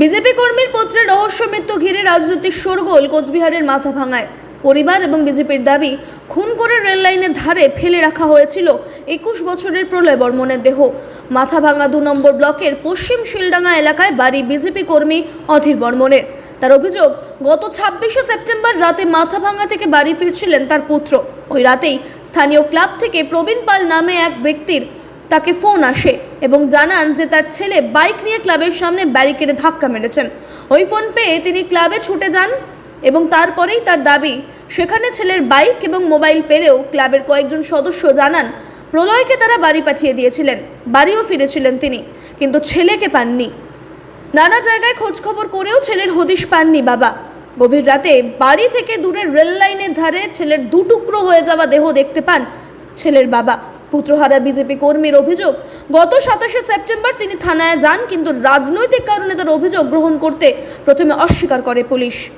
BJP কর্মীর পুত্রের রহস্য মৃত্যু ঘিরে রাজনৈতিক শোরগোল কোচবিহারের মাথা ভাঙায়। পরিবার এবং বিজেপির দাবি, খুন করে রেল লাইনের ধারে ফেলে রাখা হয়েছিল একুশ বছরের প্রলয় বর্মনের দেহ। মাথাভাঙা দু নম্বর ব্লকের পশ্চিম শিলডাঙ্গা এলাকায় বাড়ি বিজেপি কর্মী অধীর বর্মনের। তার অভিযোগ, গত ছাব্বিশে সেপ্টেম্বর রাতে মাথাভাঙা থেকে বাড়ি ফিরছিলেন তার পুত্র। ওই রাতেই স্থানীয় ক্লাব থেকে প্রবীণ পাল নামে এক ব্যক্তির তাকে ফোন আসে এবং জানান যে তার ছেলে বাইক নিয়ে ক্লাবের সামনে ব্যারিকেডে ধাক্কা মেরেছেন। ওই ফোন পেয়ে তিনি ক্লাবে ছুটে যান এবং তারপরেই তার দাবি, সেখানে ছেলের বাইক এবং মোবাইল পেলেও ক্লাবের কয়েকজন সদস্য জানান, প্রলয়কে তারা বাড়ি পাঠিয়ে দিয়েছিলেন, বাড়িও ফিরেছিলেন তিনি, কিন্তু ছেলেকে পাননি। নানা জায়গায় খোঁজ খবর করেও ছেলের হদিশ পাননি বাবা। গভীর রাতে বাড়ি থেকে দূরের রেল লাইনের ধারে ছেলের দুটুকরো হয়ে যাওয়া দেহ দেখতে পান ছেলের বাবা। পুত্রহারা বিজেপি কর্মীর অভিযোগ, গত সাতাশে সেপ্টেম্বর তিনি থানায় যান, কিন্তু রাজনৈতিক কারণে তার অভিযোগ গ্রহণ করতে প্রথমে অস্বীকার করে পুলিশ।